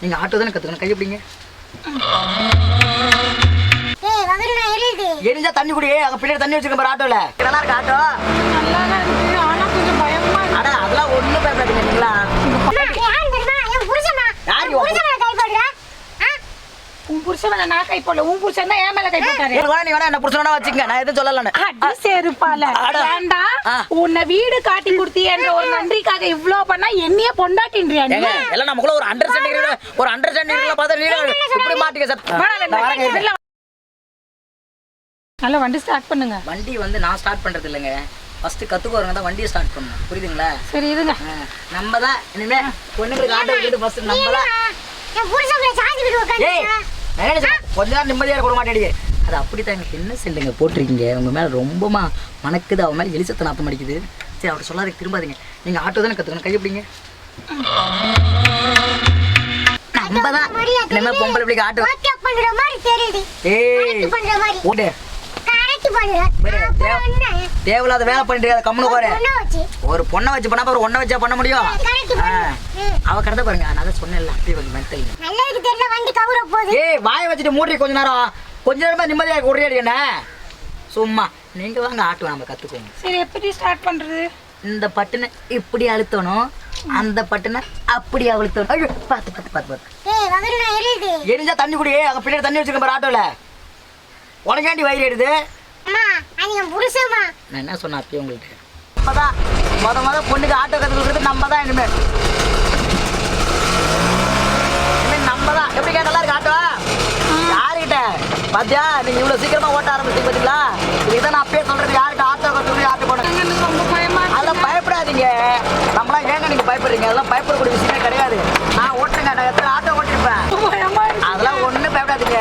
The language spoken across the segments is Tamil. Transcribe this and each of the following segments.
நீங்க ஆட்டோ தானே கத்துக்கணும். கை எப்படிங்க? எரிஞ்சா தண்ணி குடி. அங்க பின்னாடி தண்ணி வச்சிருக்க பாரு ஆட்டோல. நல்லா இருக்கு. ஆட்டோ நல்லா தான் இருக்கு ஆனா கொஞ்சம் பயமா இருக்கு அட அதெல்லாம் ஒண்ணும் பயப்படாதீங்க நீங்களா அம்மா, யார் தெரியுமா என் புருஷமா யார் என் இவன்? புருஷன் மேல கை போடுறா ஆ? உன் புருஷன் நான் கை போடல உன் புருஷன் தான் என் மேல கை போட்டாரு? எனக்கு வேணா நீ வேணா என்ன புடிச்சா வச்சுங்க நான் எதுவும் சொல்லலன்னு. அடி செருப்பால. ஆ. உன்னை வீடு காட்டி கொடுத்தி என்ற ஒரு நன்றிக்காக இவ்ளோ பண்ணா என்னைய பொண்டாட்டின்றியா நீ? எல்லாம் நமக்குள்ள ஒரு அண்டர்ஸ்டாண்டிங் ஒரு அண்டர்ஸ்டாண்டிங் பார்த்தா நீங்க இப்படி சார் வா. நல்லா வண்டி ஸ்டார்ட் பண்ணுங்க. வண்டி வந்து நான் ஸ்டார்ட் பண்றது இல்லைங்க. ஃபர்ஸ்ட் கத்துக்கோறவங்க தான் வண்டியை ஸ்டார்ட் பண்ணணும். புரியுதுங்களா? சரி இருங்க. நம்ம தான் இனிமே பொண்ணுங்களுக்கு ஆட்டோ விட்டு ஃபர்ஸ்ட் நீ நம்ம தான் கொஞ்ச நேரம் நிம்மதியா இருக்க விட மாட்டேடி அது அப்படித்தான். எனக்கு என்ன செல்லுங்க? போட்டிருக்கீங்க. உங்க மேல ரொம்பமா மணக்குது. அவன் மேல எலிசத்தை நாத்தம் அடிக்குது. சரி அவர் சொல்லாதீங்க. திரும்பாதீங்க. நீங்க ஆட்டோ தானே கத்துக்கணும். கை எப்படிங்க நம்ம தான். பொம்பளை பிள்ளைக்கு ஆட்டோ. ஏய் கரெக்ட் தேவையில்லாத வேலை பண்ணிட்டு இருக்காத கம்முனு போற பொண்ணை வச்சு. ஒரு பொண்ணை வச்சு பண்ணா ஒரு ஒன்றை வச்சா பண்ண முடியும். அவ கடந்த பாருங்க நான் தான் சொன்னேன்ல அப்படியே கொஞ்சம் மென்டல் நல்லதுக்கு தெரியல வண்டி கவுர போகுது. ஏய் வாயை வச்சுட்டு மூடி கொஞ்ச நேரம். கொஞ்ச நேரமா நிம்மதியா உரையாடி என்ன? சும்மா. நீங்க வாங்க ஆட்டு நம்ம கத்துக்கோங்க. சரி எப்படி ஸ்டார்ட் பண்றது? இந்த பட்டனை இப்படி அழுத்தணும் அந்த பட்டனை அப்படி அழுத்தணும். ஐயோ பார்த்து பார்த்து பார்த்து பார்த்து. எரிஞ்சா தண்ணி குடி. அங்க பின்னாடி தண்ணி வச்சிருக்க பாரு ஆட்டோல. உனக்காண்டி வயிறு எடுது அது என் புருஷமா நான் என்ன சொன்னேன் அப்பயே உங்கள்கிட்ட நம்ம தான் முத முத பொண்ணுக்கு ஆட்டோ கற்றுக் கொடுக்குறது நம்ம தான் இனிமே. இனிமே நம்ம தான் எப்படிங்க நல்லா இருக்கு ஆட்டோ? யாருக்கிட்ட பாத்தியா நீங்க இவ்வளவு சீக்கிரமா ஓட்ட ஆரம்பிச்சீங்க பாத்தீங்களா? இதை நான் அப்பயே சொல்றது யார்கிட்ட ஆட்டோ கற்றுக்கணும் ஆட்டோ போனேன். அதெல்லாம் பயப்படாதீங்க. நம்மளாம் ஏங்க நீங்க பயப்படுறீங்க? அதெல்லாம் பயப்படக்கூடிய விஷயமே கிடையாது. நான் ஓட்டுறேங்க நான் எத்தனை ஆட்டோ ஓட்டிருப்பேன்? அதெல்லாம் ஒண்ணுமே பயப்படாதீங்க.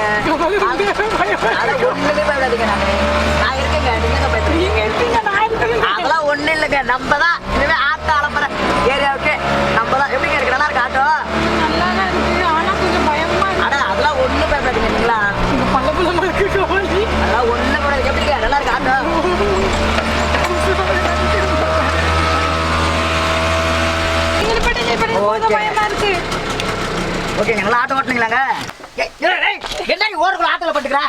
ஓகேங்க நல்லா ஆட்டோ ஓட்டுனீங்களாங்க? என்ன நீ ஓரக்குள்ள ஆட்டோல பட்டுக்கிற?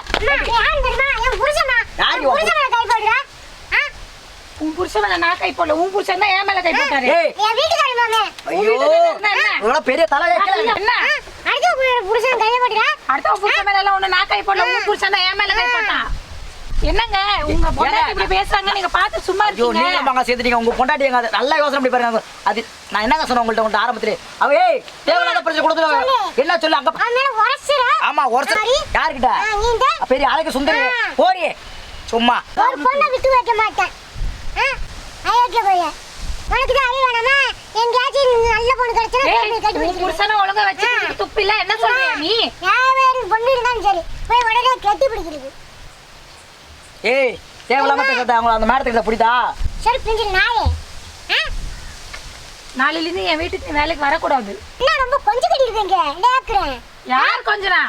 உன் புருஷன் நான் கை போடல. உன் புருஷன் தான் என் மேல கை போட்டாரு. ஐயோ? இவ்வளவு பெரிய தலை என்ன? அடுத்த புருஷன் கையை போடுறா அடுத்த புருஷன் மேல எல்லாம் ஒண்ணு நான் கை போடல. உன் புருஷன் தான் என் மேல கை போட்டான். என்னங்க? உங்க பொண்டாட்டி இப்படி பேசுறாங்க நீங்க பார்த்து சும்மா இருக்கீங்க. நீங்க மாங்க சேர்த்துட்டீங்க உங்க பொண்டாட்டி எங்க நல்லா யோசனை பண்ணி பாருங்க. அது நான் என்னங்க சொன்னேன் உங்கள்ட்ட உங்கள்ட்ட ஆரம்பத்திலே? அவ ஏய் தேவையில்லாத பிரச்சனை கொடுத்து என்ன சொல்லு அங்க மேல உரசுற. ஆமா ஒருத்தர் யாரு? யாருக்கிட்ட ஆ, நீங்க. பெரிய அழகு சுந்தரி. போரி சும்மா. ஒரு பொண்ணை விட்டு வைக்க மாட்டேன்? அயோக்கிய போய் உனக்கு தான் அறிவு வேணாமா? எங்கேயாச்சும் நல்ல பொண்ணு கிடைச்சா. புருஷனை ஒழுங்கா வச்சு துப்பில்ல என்ன சொல்றியா நீ? யாரு பொண்ணு இருந்தாலும் சரி போய் உடனே கட்டி பிடிக்கிறது ஏய் தேவையில்லாம பேசாத அவங்க அந்த மேடத்துக்கு பிடித்தா சரி பிஞ்சு நாயே? நாளையில இருந்து என் வீட்டுக்கு நீ வேலைக்கு வரக்கூடாது. என்ன ரொம்ப கொஞ்சம் கட்டி இருக்கீங்க டேக்குறேன் யார் கொஞ்சனா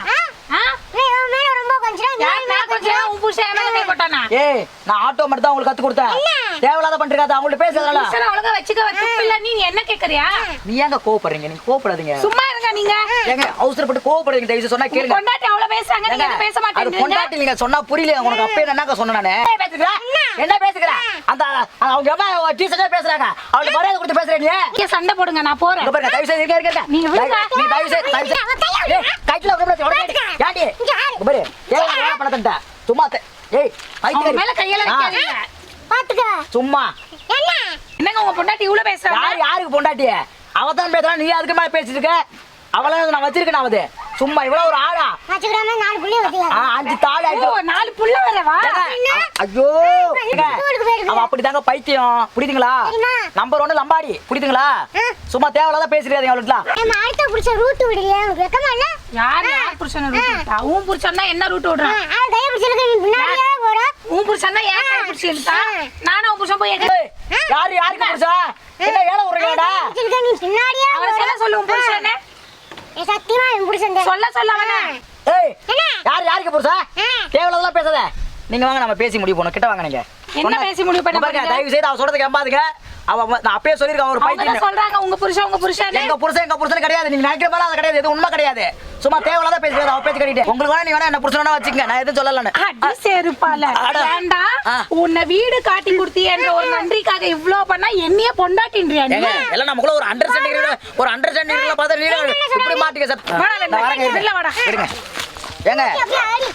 ஆ? மேல ரொம்ப கொஞ்சம் யார் நான் கொஞ்சம் உன் புருஷன் என் மேல கை போட்டானா? ஏய் நான் ஆட்டோ மட்டும் தான் உங்களுக்கு கத்து கொடுத்தேன். தேவையில்லாத பண்றீங்க அவங்கள்ட்ட பேசுறதால புருஷனை வச்சுக்க துப்பில்ல நீ என்ன கேக்குறியா? நீ ஏங்க கோவப்படுறீங்க? நீங்க கோவப்படாதீங்க. சும்மா இருங்க நீங்க. ஏங்க அவசரப்பட்டு கோவப்படுறீங்க தயவு சொன்னா கேளுங்க. பொண்டாட்டி அவ்வளவு பேசுறாங்க நீங்க பேச அது மாட்டேங்கிறீங்க பொண்டாட்டி நீங்க சொன்னா புரியல உனக்கு அப்பே என்னங்க சொன்னேன் நானு? பேசுகிற என்ன? பேசுகிற அந்த அவங்க அம்மா டீச்சரா பேசுறாங்க? அவளுக்கு மரியாதை கொடுத்து பேசுறேன் நீ இங்க சண்டை போடுங்க நான் போறேன். பாருங்க தயவு செய்து இருக்க இருக்க நீங்க விடுங்க. நீ தயவு செய்து உடனே யாடி பாரு ஏய் வேலை பண்ண தண்டா சும்மா தே- மேல வைக்காதீங்க. பாத்துக்க. சும்மா. என்ன? என்னங்க உங்க பொண்டாட்டி இவ்வளவு பேசுறாங்க? யார் யாருக்கு பொண்டாட்டி? அவ தான் பேசுறா நீ அதுக்கு மேல பேசிட்டு இருக்க? அவள நான் வச்சிருக்கேன் அவது சும்மா இவ்வளவு ஒரு ஆளா? வச்சுக்கிறாம நாலு புள்ளி ஆ, வச்சுக்கலாம் அஞ்சு தாள் ஓ, அஞ்சு நாலு புள்ள வரவா? ஏங்க, ஐயோ. அவ அப்படிதாங்க பைத்தியம். புரியுதுங்களா? நம்பர் ஒன்னு லம்பாடி. புரியுதுங்களா. சும்மா தேவையில்லாத பேசுறீங்க அவளுக்குலாம். நம்ம அடுத்த புடிச்ச ரூட் விடுறியா உனக்கு வெக்கமா இல்ல? யார் யார் புருஷனை ரூட் விட்டா? உன் புருஷன் தான் என்ன ரூட் விடுறான்? கையை பின்னாடியே போற? உன் புருஷன் தான் ஏன் கை பிடிச்சி இழுத்தா? நானும் உன் புருஷன் போய் எங்க- ஏய், யாரு யாருக்கு புருஷா? என்ன வேலை விடுறீங்கடா கையை பிடிச்சிருக்க நீ பின்னாடியே அவரை சொல்ல சொல்லு உன் புருஷனை ஏ, சத்தியமா என் புடிச்சன் சொல்ல சொல்ல அவனை. ஏய்? யார் யாருக்கு புருஷா. தேவையில்லாதெல்லாம் பேசாத. நீங்க வாங்க நம்ம பேசி முடிவு போனோம் கிட்ட வாங்க நீங்க. என்ன பேசி முடிவு பண்ண பாருங்க? தயவு செய்து அவ சொல்றதை கேட்பாதுங்க அவ நான் அப்பயே சொல்லிருக்கேன் தான் பைத்தியம். சொல்றாங்க உங்க புருஷன் உங்க புருஷன் எங்க புருஷன் எங்க புருஷன் கிடையாது. நீங்க நினைக்கிற மாதிரி அது கிடையாது. இது உண்மை கிடையாது. சும்மா தேவையில்லாத பேசுறது அவ பேச்சு கட்டிட்டு. உங்களுக்கு வேணா நீ வேணா என்ன புருஷன் வச்சுக்கங்க. நான் எதுவும் சொல்லலன்னு. அடி செருப்பால. ஆ. உன்னை வீடு காட்டி கொடுத்தி என்ற ஒரு நன்றிக்காக இவ்ளோ பண்ணா என்னைய பொண்டாட்டின்றியா நீ? எல்லாம் நமக்குள்ள ஒரு அண்டர்ஸ்டாண்டிங் ஒரு அண்டர்ஸ்டாண்டிங்ல பார்த்தா நீங்க இப்படி மாட்டீங்க சார் வாடா, வெளில வாடா. இருங்க. ஏங்க. அப்படியே அடி.